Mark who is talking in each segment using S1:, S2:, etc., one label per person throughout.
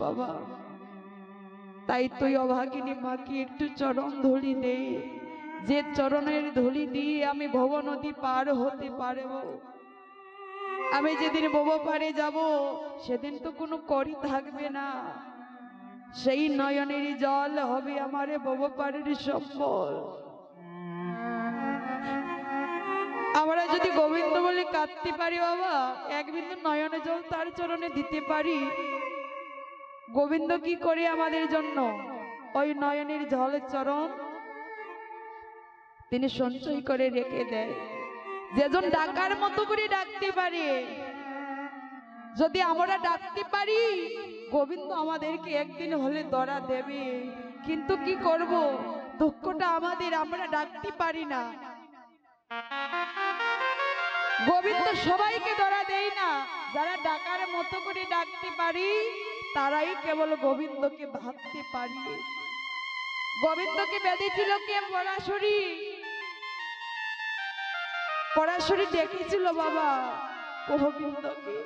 S1: বাবা। তাই তুই অভাগিনী মাকে একটু চরণ ধুলি দে। যে চরণের ধুলি দিয়ে আমি ভব নদী পার হতে পারব। আমি যেদিন ভব পারে যাব, সেদিন তো কোনো করি থাকবে না। সেই নয়নের জল হবে আমার ভব পারের সম্বল। আমরা যদি গোবিন্দ বলে কাঁদতে পারি বাবা, এক বিন্দু নয়নে জল তার চরণে দিতে পারি। গোবিন্দ কি করে আমাদের জন্য ওই নয়নের জল চরণ? তিনি সঞ্চয় করে রেখে দেয়। যেজন ডাকার মতো করে ডাকতে পারে। যদি আমরা ডাকতে পারি, গোবিন্দ আমাদেরকে একদিন হলে দরা দেবে। কিন্তু কি করব? দুঃখটা আমাদের, আমরা ডাকতে পারি না। গোবিন্দ সবাইকে দরা দেয় না। যারা ডাকার মতো করে ডাকতে পারি তারাই কেবল গোবিন্দকে ভাবতে পারি গোবিন্দকে বেঁধেছিল কে? পরাশরী। পরাশরী ডেকেছিল বাবা গোবিন্দকে।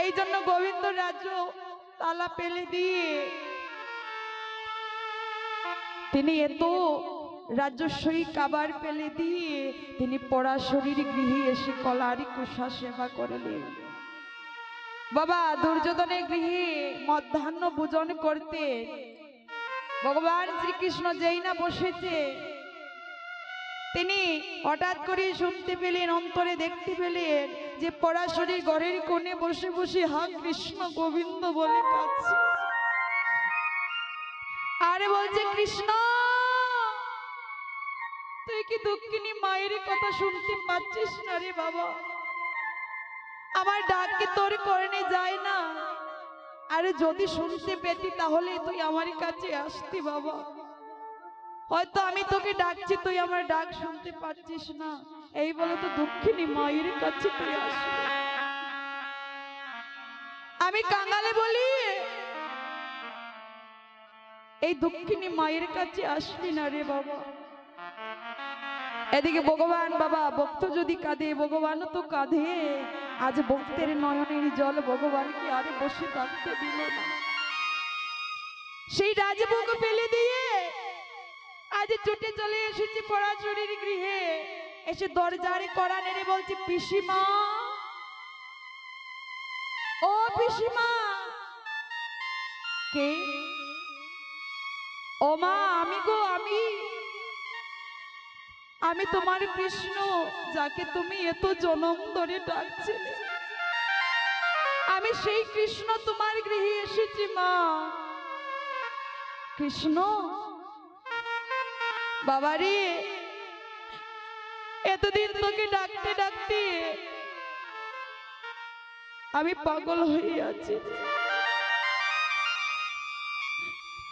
S1: এই জন্য গোবিন্দ রাজ্য তালা পেলে দিয়ে তিনি এত রাজস্বই কাবার পেলে দিয়ে তিনি পরাশরীর গৃহে এসে কলারি কুষা সেবা করলেন। বাবা দুর্যোধনের গৃহে মধ্যাহ্ন ভোজন করতে। ভগবান শ্রীকৃষ্ণ যেই না বসেছে, তিনি হঠাৎ করে শুনতে পেলেন, অন্তরে দেখতে পেলেন যে পরাশরী ঘরের কোণে বসে বসে হা কৃষ্ণ গোবিন্দ বলে কাছে আরে বলছে, কৃষ্ণ, তুই কি দুঃখিনী মায়ের কথা শুনতে পাচ্ছিস না রে বাবা? আমার ডাক কি তোর করণে যায় না? আরে যদি শুনতে পেতি তাহলে তুই আমার কাছে আসতি বাবা। হয়তো আমি তোকে ডাকছি, তুই আমার ডাক শুনতে পাচ্ছিস না। এই বলে তো দুঃখিনী মায়ের কাছে তুই আসবি আমি কাঙালে বলি, এই দুঃখিনী মায়ের কাছে আসবি না রে বাবা। এদিকে ভগবান বাবা, ভক্ত যদি কাঁদে, ভগবানও তো কাঁদে। আজ ভক্তের নয়নের জল ভগবানকে আরে বসে থাকতে দিল না। সেই রাজভোগ ফেলে দিয়ে আজ ছুটে চলে এসেছি পরাশরীর গৃহে। এসে দরজারে করা নেড়ে বলছি, পিসিমা, ও পিসিমা, কে? ও মা, আমি গো, আমি আমি তোমার কৃষ্ণ, যাকে তুমি এত জনম ধরে ডাকছিলে। আমি সেই কৃষ্ণ তোমার গৃহে এসেছি, মা। কৃষ্ণ, বাবারে, এতদিন তোকে ডাকতে ডাকতে আমি পাগল হয়ে আছি।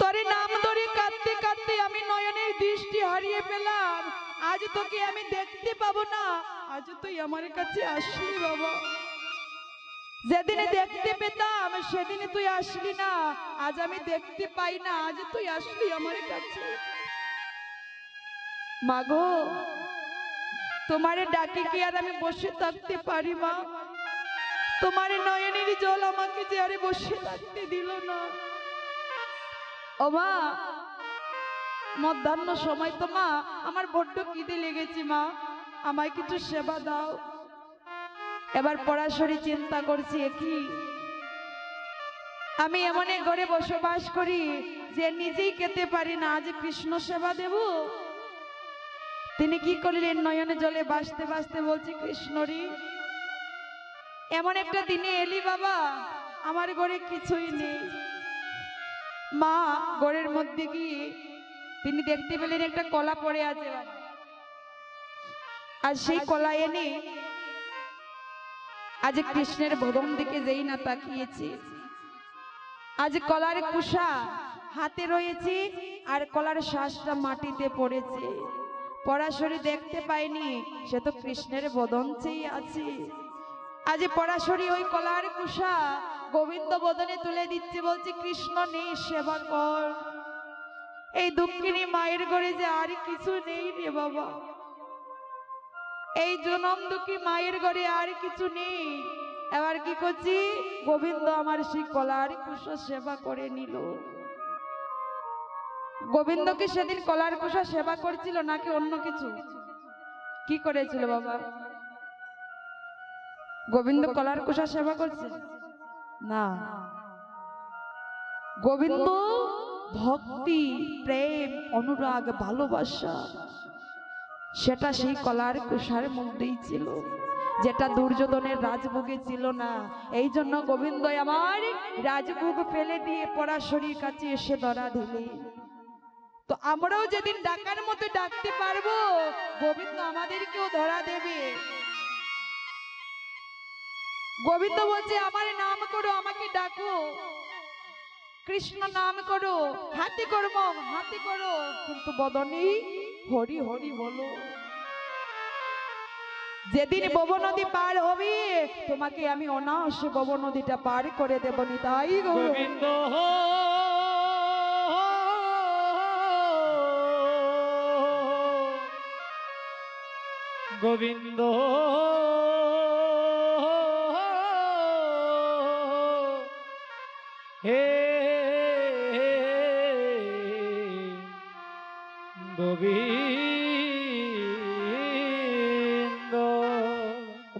S1: তরে নাম ধরে কাঁদতে কাঁদতে আমি নয়নের দৃষ্টি হারিয়ে পেলাম আজ তোকে আমি দেখতে পাবো না। আজ তুই আমার কাছে আসলি বাবা। যেদিনে দেখতে পেতাম, সেদিনে তুই আসলি না। আজ আমি দেখতে পাই না। আজ তুই আসলি আমার কাছে। মাগো তোমারে ডাকে কি আর আমি বসে থাকতে পারি মা? তোমার নয়নের জল আমাকে যে আরে বসে থাকতে দিল না। ও মা মধ্যাহ্ন সময় তো, মা। আমার বড্ড কিদে লেগেছি, মা। আমায় কিছু সেবা দাও। এবার পড়াশড়ি চিন্তা করছি কি? আমি এমন এক ঘরে বসবাস করি যে নিজেই খেতে পারি না। আজ কৃষ্ণ সেবা দেব। তিনি কি করলেন? নয়নে জলে বাসতে বাসতে বলছি কৃষ্ণরি এমন একটা দিনে এলি বাবা, আমার ঘরে কিছুই নেই। মা, ঘরের মধ্যে গিয়ে তিনি দেখতে পেলেন একটা কলা পড়ে আছে আর সেই কলা এনে আজ কৃষ্ণের ভবন দিকে যেই না তাকিয়েছি, আজ কলার কুষা হাতে রয়েছে আর কলার শ্বাসটা মাটিতে পড়েছে। পরাশরী দেখতে পাইনি সে তো কৃষ্ণের বদন চেয়ে আছে। আজ পরাশরী ওই কলার কুষা গোবিন্দ বদনে তুলে দিচ্ছে, বলছে, কৃষ্ণ নেই সেবা কর। এই দুঃখিনী মায়ের ঘরে যে আর কিছু নেই রে বাবা। এই জনম দুঃখী মায়ের ঘরে আর কিছু নেই। এবার কি করছি? গোবিন্দ আমার সেই কলার কুশো সেবা করে নিল। গোবিন্দ কি সেদিন কলার কুশা সেবা করছিল নাকি অন্য কিছু? কি করেছিল বাবা? গোবিন্দ কলার কুশা সেবা করছে? না। গোবিন্দ ভক্তি, প্রেম, অনুরাগ, ভালোবাসা। সেটা সেই কলার কুষার মধ্যেই ছিল, যেটা দুর্যোধনের রাজভোগে ছিল না। এই জন্য গোবিন্দ আমার রাজভোগ ফেলে দিয়ে পরাশরীর কাছে এসে ধরা দিলে। তো আমরাও যেদিন ডাকার মতো ডাকতে পারব, গোবিন্দ আমাদেরকেও ধরা দেবে। গোবিন্দ বলছে, আমার নাম করো, আমাকে ডাকো। কৃষ্ণ নাম করো হাতি করব হাতি করো। কিন্তু বদনী হরি হরি বলো। যেদিন বব নদী পার হবে তোমাকে আমি অনায়াসে বব নদীটা পার করে দেব নি তাই
S2: গোবিন্দ গোবিন্দ হে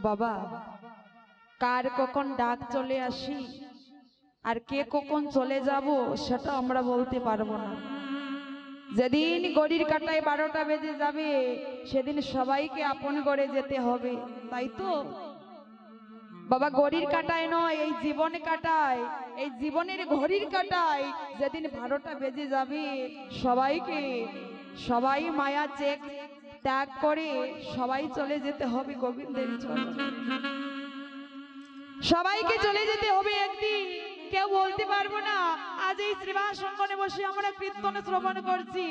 S1: বাবা, কার কখন ডাক চলে আসি আর কে কখন চলে যাব সেটা আমরা বলতে পারব না। যেদিন গড়ির কাটায় বারোটা বেজে যাবে, সেদিন সবাইকে আপন করে যেতে হবে, তাই তো? বাবা, গড়ির কাটায় নয়, এই জীবন কাটায়, এই জীবনের ঘড়ির কাটায় যেদিন বারোটা বেজে যাবে, সবাইকে সবাই মায়া চেক ত্যাগ করে সবাই চলে যেতে হবে গোবিন্দের সবাইকে চলে যেতে হবে একদিন। কেউ বলতে পারব না, আজ এই শ্রীবাসঙ্গনে বসে আমরা কীর্তন শ্রবণ করছি।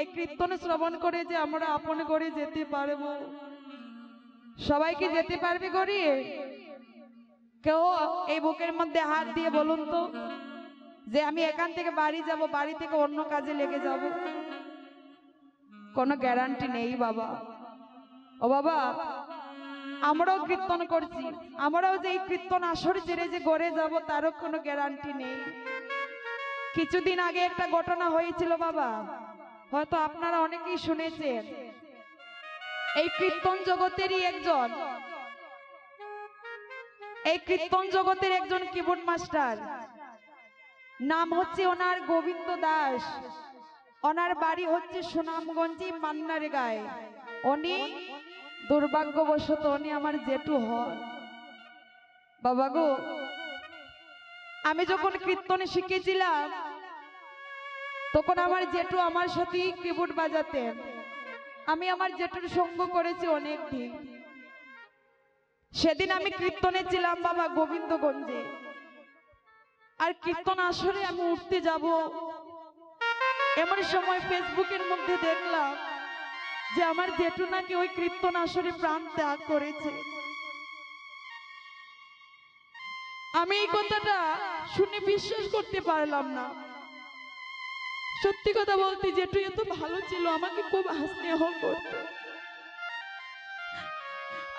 S1: এই কীর্তন শ্রবণ করে যে আমরা আপন করে যেতে পারব। সবাইকে যেতে পারবে গড়িয়ে কেউ এই বুকের মধ্যে হাত দিয়ে বলুন তো, যে আমি এখান থেকে বাড়ি যাব, বাড়ি থেকে অন্য কাজে লেগে যাব। কোনো গ্যারান্টি নেই বাবা। ও বাবা, আমরাও কীর্তন করছি। আমরাও যে এই কীর্তন আসর জেরে যে গড়ে যাব, তারও কোনো গ্যারান্টি নেই। কিছুদিন আগে একটা ঘটনা হয়েছিল বাবা। হয়তো আপনারা অনেকেই শুনেছেন। এই কীর্তন জগতেরই একজন। এই কীর্তন জগতের একজন কিবোর্ড মাস্টার নাম হচ্ছে ওনার গোবিন্দ দাস। ওনার বাড়ি হচ্ছে সুনামগঞ্জি মান্নার গায়ে। উনি দুর্ভাগ্যবশত উনি আমার জেঠু হন। বাবা গো, আমি যখন কীর্তনে শিখেছিলাম, তখন আমার জেঠু আমার সাথেই কিবোর্ড বাজাতেন। আমি আমার জেঠুর সঙ্গ করেছি অনেক দিন সেদিন আমি কীর্তনে ছিলাম বাবা গোবিন্দগঞ্জে। আর কীর্তন আসরে আমি উঠতে যাব এমন সময় ফেসবুকের মধ্যে দেখলাম যে আমার জেঠু নাকি ওই কীর্তন আসরে প্রাণ ত্যাগ করেছে। আমি এই কথাটা শুনে বিশ্বাস করতে পারলাম না। সত্যি কথা বলতে জেঠু এত ভালো ছিল, আমাকে খুব স্নেহ করতো।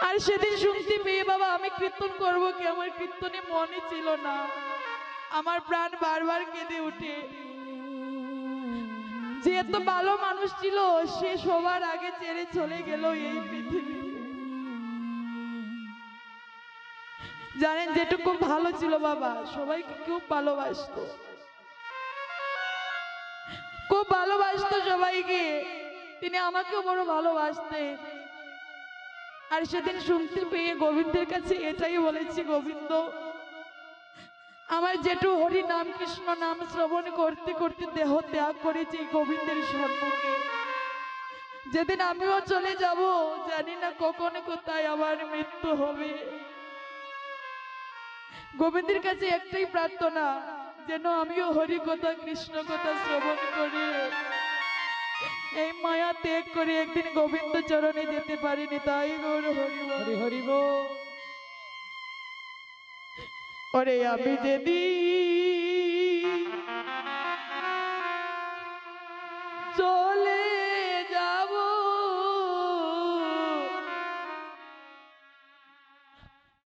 S1: আর সেদিন শুনতে পেয়ে বাবা, আমি কীর্তন করব কি? আমার কীর্তনে মনে ছিল না। আমার প্রাণ বারবার কেঁদে উঠে যে এত ভালো মানুষ ছিল, সে সবার আগে ছেড়ে চলে গেল এই পৃথিবী। জানেন, যেটুকু ভালো ছিল বাবা, সবাইকে খুব ভালোবাসতো। খুব ভালোবাসতো সবাইকে। তিনি আমাকেও বড় ভালোবাসতেন। আর সেদিন শুনতে পেয়ে গোবিন্দের কাছে এটাই বলেছি, গোবিন্দ আমার জেঠু হরি নাম কৃষ্ণ নাম শ্রবণ করতে করতে দেহ ত্যাগ করেছে গোবিন্দের সম্মুখে। যেদিন আমিও চলে যাব, জানি না কখন কোথায় আমার মৃত্যু হবে। গোবিন্দের কাছে একটাই প্রার্থনা, যেন আমিও হরি কথা, কৃষ্ণ কথা শ্রবণ করি। এই মায়া ত্যাগ করে একদিন গোবিন্দ চরণে যেতে পারিনি, তাই হরি।
S2: হরি হরি
S1: ওরে আমি যেদি চলে